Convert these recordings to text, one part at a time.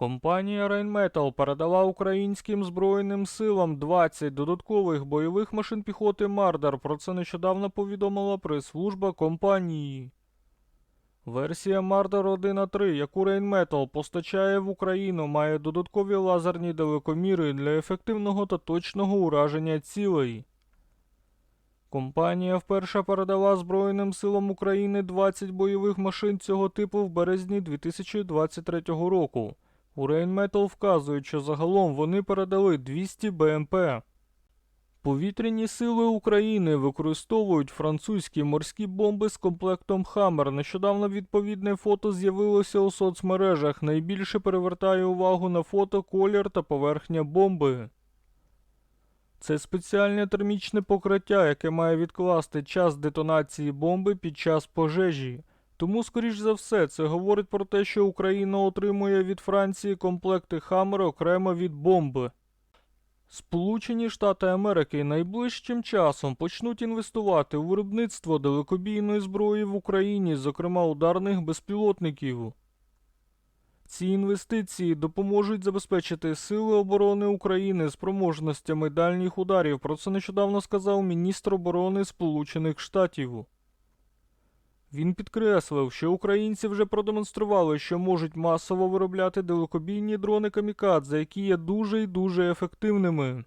Компанія Rheinmetall передала українським збройним силам 20 додаткових бойових машин піхоти Мардар. Про це нещодавно повідомила прес-служба компанії. Версія Мардар 1А3, яку Rheinmetall постачає в Україну, має додаткові лазерні далекоміри для ефективного та точного ураження цілей. Компанія вперше передала Збройним силам України 20 бойових машин цього типу в березні 2023 року. У Rheinmetall вказують, що загалом вони передали 200 БМП. Повітряні сили України використовують французькі морські бомби з комплектом Хаммер. Нещодавно відповідне фото з'явилося у соцмережах. Найбільше перевертає увагу на фото колір та поверхня бомби. Це спеціальне термічне покриття, яке має відкласти час детонації бомби під час пожежі. Тому, скоріш за все, це говорить про те, що Україна отримує від Франції комплекти Хаммер окремо від бомби. Сполучені Штати Америки найближчим часом почнуть інвестувати у виробництво далекобійної зброї в Україні, зокрема ударних безпілотників. Ці інвестиції допоможуть забезпечити Сили оборони України спроможностями дальніх ударів. Про це нещодавно сказав міністр оборони Сполучених Штатів. Він підкреслив, що українці вже продемонстрували, що можуть масово виробляти далекобійні дрони камікадзе, які є дуже і дуже ефективними.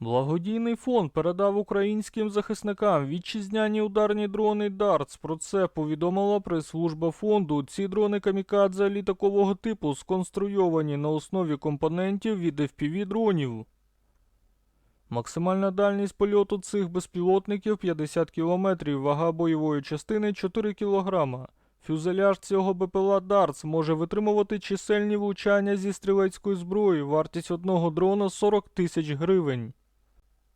Благодійний фонд передав українським захисникам вітчизняні ударні дрони Дартс. Про це повідомила прес-служба фонду. Ці дрони камікадзе літакового типу сконструйовані на основі компонентів від FPV дронів. Максимальна дальність польоту цих безпілотників 50 км, вага бойової частини 4 кг. Фюзеляж цього БПЛА Дартс може витримувати чисельні влучання зі стрілецької зброї, вартість одного дрона 40 тисяч гривень.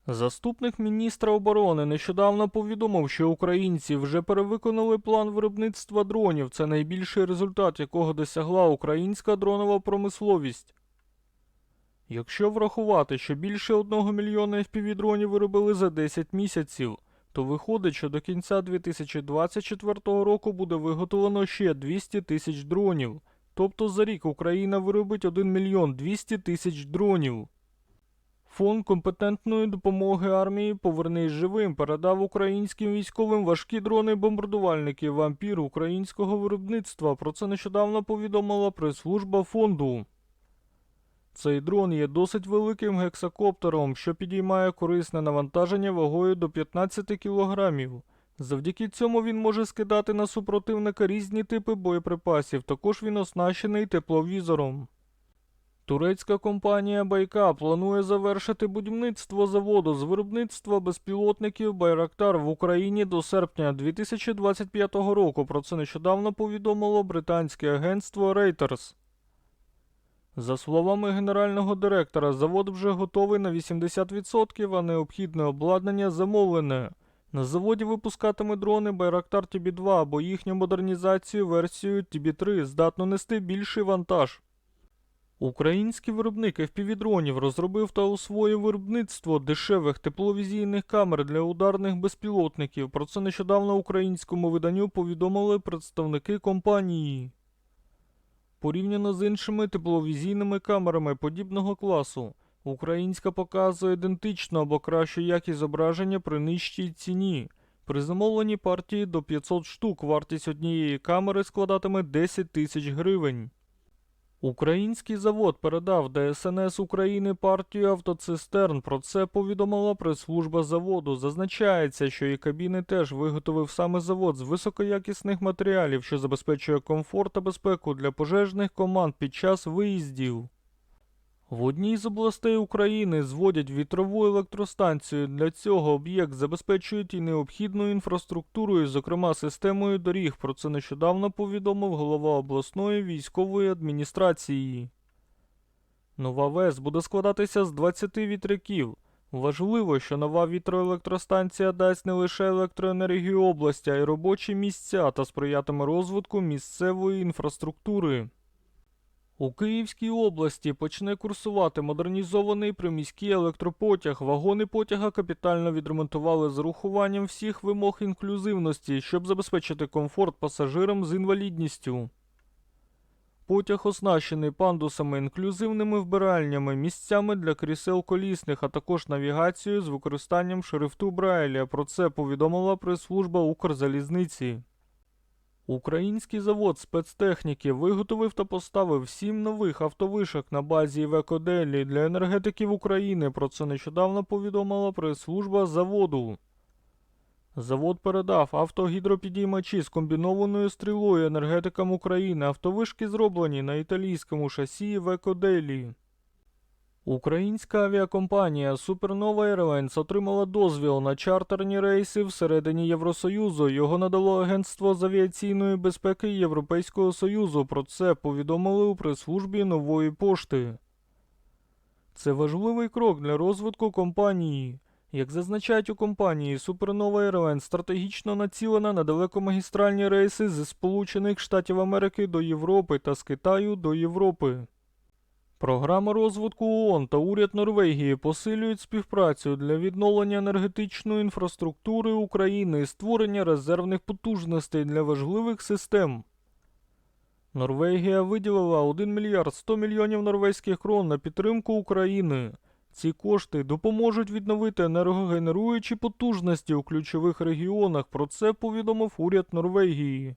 Заступник міністра оборони нещодавно повідомив, що українці вже перевиконали план виробництва дронів. Це найбільший результат, якого досягла українська дронова промисловість. Якщо врахувати, що більше 1 мільйона FPV-дронів виробили за 10 місяців, то виходить, що до кінця 2024 року буде виготовлено ще 200 тисяч дронів. Тобто за рік Україна виробить 1 мільйон 200 тисяч дронів. Фонд компетентної допомоги армії Повернись живим передав українським військовим важкі дрони-бомбардувальники вампір українського виробництва. Про це нещодавно повідомила прес-служба фонду. Цей дрон є досить великим гексакоптером, що підіймає корисне навантаження вагою до 15 кілограмів. Завдяки цьому він може скидати на супротивника різні типи боєприпасів, також він оснащений тепловізором. Турецька компанія Байка планує завершити будівництво заводу з виробництва безпілотників Байрактар в Україні до серпня 2025 року. Про це нещодавно повідомило британське агентство Reuters. За словами генерального директора, завод вже готовий на 80%, а необхідне обладнання замовлене. На заводі випускатиме дрони Байрактар TB2 або їхню модернізацію версію TB3 здатно нести більший вантаж. Український виробник FPV-дронів розробив та освоїв виробництво дешевих тепловізійних камер для ударних безпілотників. Про це нещодавно українському виданню повідомили представники компанії. Порівняно з іншими тепловізійними камерами подібного класу, українська показує ідентично або кращу якість зображення при нижчій ціні. При замовленні партії до 500 штук вартість однієї камери складатиме 10 тисяч гривень. Український завод передав ДСНС України партію автоцистерн. Про це повідомила прес-служба заводу. Зазначається, що і кабіни теж виготовив саме завод з високоякісних матеріалів, що забезпечує комфорт та безпеку для пожежних команд під час виїздів. В одній з областей України зводять вітрову електростанцію. Для цього об'єкт забезпечують і необхідною інфраструктурою, зокрема системою доріг. Про це нещодавно повідомив голова обласної військової адміністрації. Нова ВЕС буде складатися з 20 вітряків. Важливо, що нова вітроелектростанція дасть не лише електроенергію області, а й робочі місця та сприятиме розвитку місцевої інфраструктури. У Київській області почне курсувати модернізований приміський електропотяг. Вагони потяга капітально відремонтували з урахуванням всіх вимог інклюзивності, щоб забезпечити комфорт пасажирам з інвалідністю. Потяг оснащений пандусами, інклюзивними вбиральнями, місцями для крісел колісних, а також навігацією з використанням шрифту Брайля. Про це повідомила прес-служба Укрзалізниці. Український завод спецтехніки виготовив та поставив сім нових автовишок на базі Івекоделі для енергетиків України. Про це нещодавно повідомила прес-служба заводу. Завод передав автогідропідіймачі з комбінованою стрілою енергетикам України. Автовишки зроблені на італійському шасі Векоделі. Українська авіакомпанія Supernova Airlines отримала дозвіл на чартерні рейси всередині Євросоюзу. Його надало Агентство з авіаційної безпеки Європейського Союзу. Про це повідомили у прес-службі нової пошти. Це важливий крок для розвитку компанії. Як зазначають у компанії, Supernova Airlines стратегічно націлена на далекомагістральні рейси зі Сполучених Штатів Америки до Європи та з Китаю до Європи. Програма розвитку ООН та уряд Норвегії посилюють співпрацю для відновлення енергетичної інфраструктури України і створення резервних потужностей для важливих систем. Норвегія виділила 1 мільярд 100 мільйонів норвезьких крон на підтримку України. Ці кошти допоможуть відновити енергогенеруючі потужності у ключових регіонах. Про це повідомив уряд Норвегії.